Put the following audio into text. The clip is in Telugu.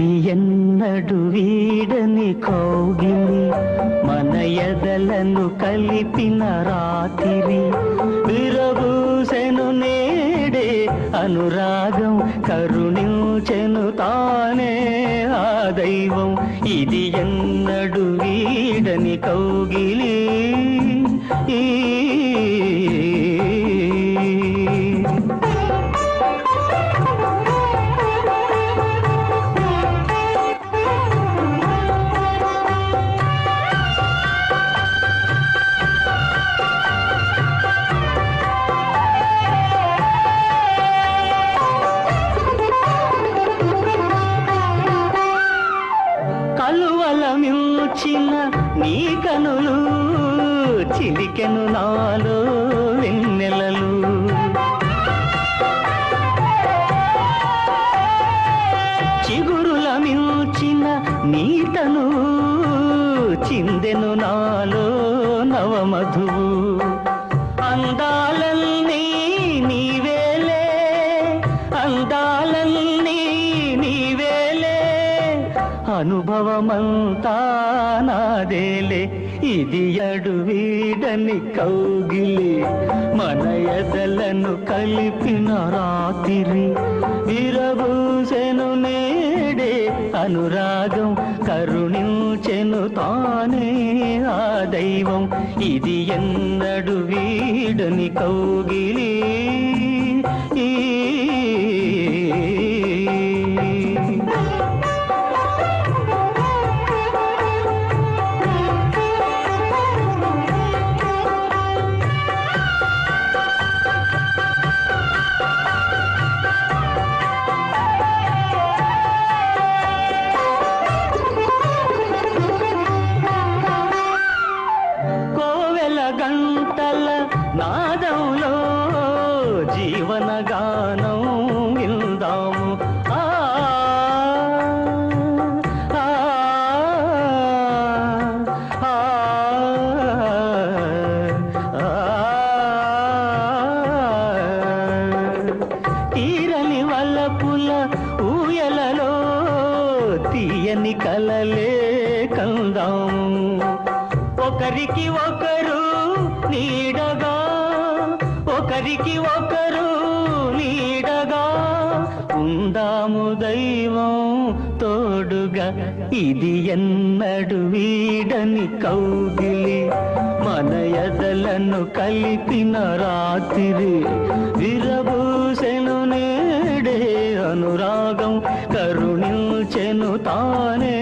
ఇది ఎన్నడు వీడని కౌగిలి మన ఎదలను కలిపిన రాతిరి. విరబూసెను నేడే అనురాగం కరుణించెను తానే ఆ దైవం. ఇది ఎన్నడు వీడని కౌగిలి ఈ కలువల మిల్చిన నీ కనులు చిలికెను నాలో వెన్నెలలు. చిగురుల మిల్చిన నీ తను చిందెను నాలో నవమధువు. అనుభవమంతా నాదేలే. ఇది అడువీడని కౌగిలి. మన ఎదలను కలిపిన రాత్రి విరబూసెను నేడే. అనురాగం కరుణించెను తానే ఆ దైవం. ఇది ఎన్నడు వీడని కౌగిలి. గంటల నాదంలో జీవన గానం విందాము. తీరని వల్లపుల ఊయలలో తీయని కలలే కందాము. ఒకరికి ఒకరు నీడగా ఒకరికి ఒకరు నీడగా. ఉందాము దైవం తోడుగా ఇది ఎన్నడు వీడని కౌగిలి. మన ఎదలను కలిపిన రాత్రి విరబూసెను నేడే అనురాగం కరుణించెను తానే